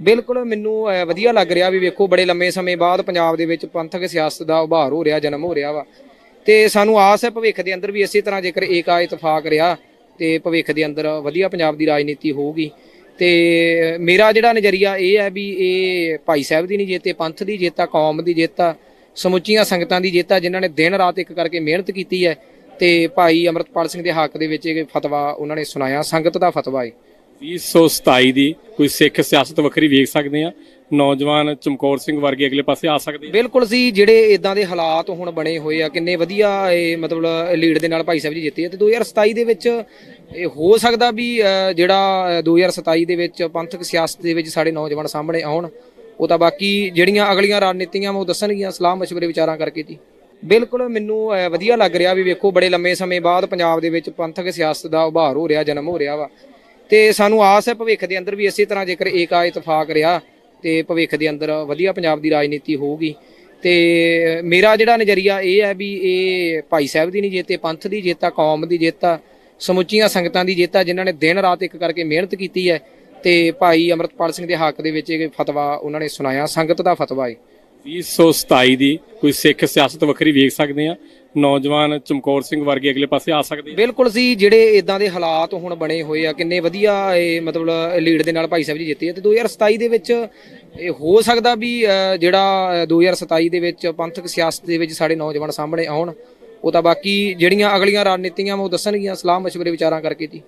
ਬਿਲਕੁਲ ਮੈਨੂੰ ਅਹ, ਵਧੀਆ ਲੱਗ ਰਿਹਾ ਵੀ ਵੇਖੋ ਬੜੇ ਲੰਮੇ ਸਮੇਂ ਬਾਅਦ ਪੰਜਾਬ ਦੇ ਵਿੱਚ ਪੰਥਕ ਸਿਆਸਤ ਦਾ ਉਭਾਰ ਹੋ ਰਿਹਾ ਜਨਮ ਹੋ ਰਿਹਾ ਵਾ। ਤੇ ਸਾਨੂੰ ਆਸ ਹੈ ਭਵਿੱਖ ਦੇ ਅੰਦਰ ਵੀ ਇਸੇ ਤਰ੍ਹਾਂ ਜੇਕਰ ਏਕਾ ਇਤਫਾਕ ਰਿਹਾ ਤੇ ਭਵਿੱਖ ਦੇ ਅੰਦਰ ਵਧੀਆ ਪੰਜਾਬ ਦੀ ਰਾਜਨੀਤੀ ਹੋਊਗੀ। ਤੇ ਮੇਰਾ ਜਿਹੜਾ ਨਜ਼ਰੀਆ ਇਹ ਹੈ ਵੀ ਇਹ ਭਾਈ ਸਾਹਿਬ ਦੀ ਨਹੀਂ ਜੇਤੇ ਪੰਥ ਦੀ ਜਿੱਤ ਆ ਕੌਮ ਦੀ ਜਿੱਤ ਆ ਸਮੁੱਚੀਆਂ ਸੰਗਤਾਂ ਦੀ ਜਿੱਤ ਆ ਜਿਨ੍ਹਾਂ ਨੇ ਦਿਨ ਰਾਤ ਇੱਕ ਕਰਕੇ ਮਿਹਨਤ ਕੀਤੀ ਹੈ। ਤੇ ਭਾਈ ਅਮਰਤਪਾਲ ਸਿੰਘ ਦੇ ਹੱਕ ਦੇ ਵਿੱਚ ਇਹ ਫਤਵਾ ਉਹਨਾਂ ਨੇ ਸੁਣਾਇਆ ਸੰਗਤ ਦਾ ਫਤਵਾ ਹੈ 2027 ਦੀ ਕੋਈ ਸਿੱਖ ਸਿਆਸਤ ਵੱਖਰੀ ਵੇਖ ਸਕਦੇ ਆ ਨੌਜਵਾਨ ਚਮਕੌਰ ਸਿੰਘ ਵਰਗੇ ਅਗਲੇ ਪਾਸੇ ਆ ਸਕਦੇ ਆ ਬਿਲਕੁਲ ਸੀ ਜਿਹੜੇ ਇਦਾਂ ਦੇ ਹਾਲਾਤ ਹੁਣ ਬਣੇ ਹੋਏ ਆ, ਕਿੰਨੇ ਵਧੀਆ ਇਹ ਮਤਲਬ ਲੀਡ ਦੇ ਨਾਲ ਭਾਈ ਸਾਹਿਬ ਜੀ ਜਿੱਤੇ ਆ। ਤੇ 2027 ਦੇ ਵਿੱਚ ਇਹ ਹੋ ਸਕਦਾ ਵੀ ਜਿਹੜਾ 2027 ਦੇ ਵਿੱਚ ਪੰਥਕ ਸਿਆਸਤ ਦੇ ਵਿੱਚ ਸਾਡੇ ਨੌਜਵਾਨ ਸਾਹਮਣੇ ਆਉਣ। ਉਹ ਤਾਂ ਬਾਕੀ ਜਿਹੜੀਆਂ ਅਗਲੀਆਂ ਰਣਨੀਤੀਆਂ ਉਹ ਦੱਸਣਗੀਆਂ, ਸਲਾਹ ਮਸ਼ਵਰੇ ਵਿਚਾਰਾਂ ਕਰਕੇ ਜੀ। ਬਿਲਕੁਲ ਮੈਨੂੰ ਵਧੀਆ ਲੱਗ ਰਿਹਾ ਵੀ ਵੇਖੋ, ਬੜੇ ਲੰਮੇ ਸਮੇਂ ਬਾਅਦ ਪੰਜਾਬ ਦੇ ਵਿੱਚ ਪੰਥਕ ਸਿਆਸਤ ਦਾ ਉਭਾਰ ਹੋ ਰਿਹਾ, ਜਨਮ ਹੋ ਰਿਹਾ ਵਾ। ਤੇ ਸਾਨੂੰ ਆਸ ਹੈ ਭਵਿੱਖ ਦੇ ਅੰਦਰ ਵੀ ਇਸੇ ਤਰ੍ਹਾਂ ਜੇਕਰ ਏਕਾ ਇਤਫਾਕ ਰਿਹਾ ਤੇ ਭਵਿੱਖ ਦੇ ਅੰਦਰ ਵਧੀਆ ਪੰਜਾਬ ਦੀ ਰਾਜਨੀਤੀ ਹੋਊਗੀ। ਤੇ ਮੇਰਾ ਜਿਹੜਾ ਨਜ਼ਰੀਆ ਇਹ ਹੈ ਵੀ ਇਹ ਭਾਈ ਸਾਹਿਬ ਦੀ ਨਹੀਂ ਜੇਤੇ ਪੰਥ ਦੀ ਜਿੱਤ ਆ, ਕੌਮ ਦੀ ਜਿੱਤ ਆ, ਸਮੁੱਚੀਆਂ ਸੰਗਤਾਂ ਦੀ ਜਿੱਤ ਆ, ਜਿਨ੍ਹਾਂ ਨੇ ਦਿਨ ਰਾਤ ਇੱਕ ਕਰਕੇ ਮਿਹਨਤ ਕੀਤੀ ਹੈ ਤੇ ਭਾਈ ਅਮਰਤਪਾਲ ਸਿੰਘ ਦੇ ਹੱਕ ਦੇ ਵਿੱਚ ਇਹ ਫਤਵਾ ਉਹਨਾਂ ਨੇ ਸੁਣਾਇਆ, ਸੰਗਤ ਦਾ ਫਤਵਾ ਹੈ 2027 ਦੀ ਕੋਈ ਸਿੱਖ ਸਿਆਸਤ ਵੱਖਰੀ ਵੇਖ ਸਕਦੇ ਆ ਨੌਜਵਾਨ ਚਮਕੌਰ ਸਿੰਘ ਵਰਗੇ ਅਗਲੇ ਪਾਸੇ ਆ ਸਕਦੇ ਆ? ਬਿਲਕੁਲ ਸੀ ਜਿਹੜੇ ਇਦਾਂ ਦੇ ਹਾਲਾਤ ਹੁਣ ਬਣੇ ਹੋਏ ਆ ਕਿੰਨੇ ਵਧੀਆ ਇਹ ਮਤਲਬ ਲੀਡ ਦੇ ਨਾਲ ਭਾਈ ਸਾਹਿਬ ਜੀ ਜਿੱਤੇ ਆ ਤੇ 2027 ਦੇ ਵਿੱਚ ਇਹ ਹੋ ਸਕਦਾ ਵੀ ਅ, ਜਿਹੜਾ ਅ, 2027 ਦੇ ਵਿੱਚ ਪੰਥਕ ਸਿਆਸਤ ਦੇ ਵਿੱਚ ਸਾਡੇ ਨੌਜਵਾਨ ਸਾਹਮਣੇ ਆਉਣ। ਉਹ ਤਾਂ ਬਾਕੀ ਜਿਹੜੀਆਂ ਅਗਲੀਆਂ ਰਣਨੀਤੀਆਂ ਵਾ ਉਹ ਦੱਸਣਗੀਆਂ ਸਲਾਹ ਮਸ਼ਵਰੇ ਵਿਚਾਰਾਂ ਕਰਕੇ ਜੀ।